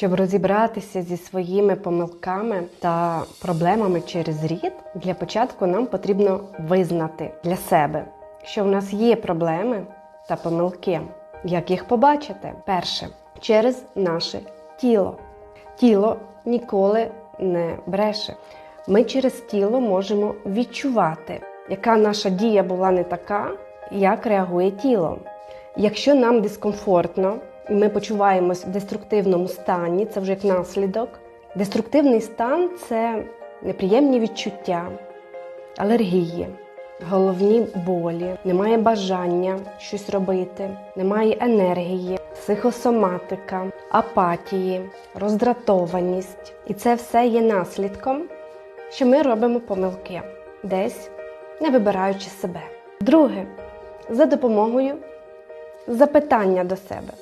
Щоб розібратися зі своїми помилками та проблемами через рід, для початку нам потрібно визнати для себе, що в нас є проблеми та помилки. Як їх побачити? Перше через наше тіло. Тіло ніколи не бреше. Ми через тіло можемо відчувати, яка наша дія була не така, як реагує тіло. Якщо нам дискомфортно, ми почуваємось в деструктивному стані, це вже як наслідок. Деструктивний стан це неприємні відчуття, алергії, головні болі, немає бажання щось робити, немає енергії, психосоматика, апатії, роздратованість. І це все є наслідком, що ми робимо помилки, десь не вибираючи себе. Друге, за допомогою запитання до себе.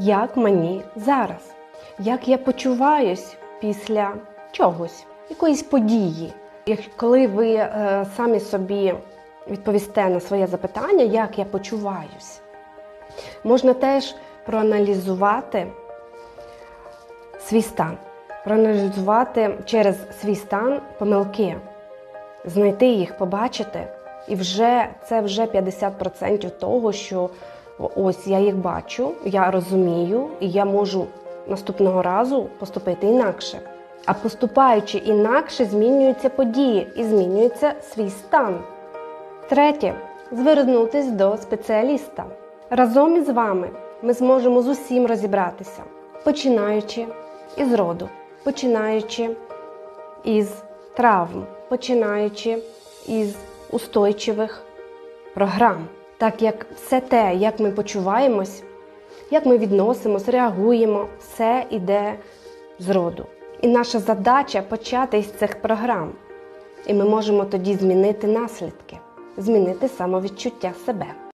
Як мені зараз? Як я почуваюсь після чогось, якоїсь події? Як коли ви е, самі собі відповісте на своє запитання, як я почуваюсь, можна теж проаналізувати свій стан, проаналізувати через свій стан помилки, знайти їх, побачити, і вже це вже 50% того, що ось я їх бачу, я розумію, і я можу наступного разу поступити інакше. А поступаючи інакше, змінюються події і змінюється свій стан. Третє звернутись до спеціаліста. Разом із вами ми зможемо з усім розібратися, починаючи із роду, починаючи із травм, починаючи із устойчивих програм. Так як все те, як ми почуваємось, як ми відносимось, реагуємо, все йде з роду. І наша задача почати із цих програм. І ми можемо тоді змінити наслідки, змінити самовідчуття себе.